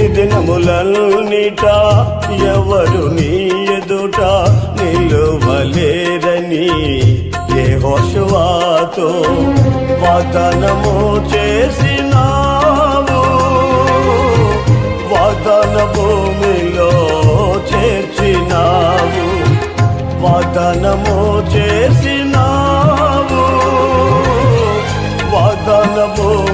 దినములన్నిట ఎవరు నీ ఎదుట నిలువలేరని ఏ హోషవాతో వాదనము చేసినావు. వాదన భూమిలో చేర్చినావు. వాదనము చేసినావు. వాదన భూమి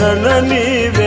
ಶರಣನೀವ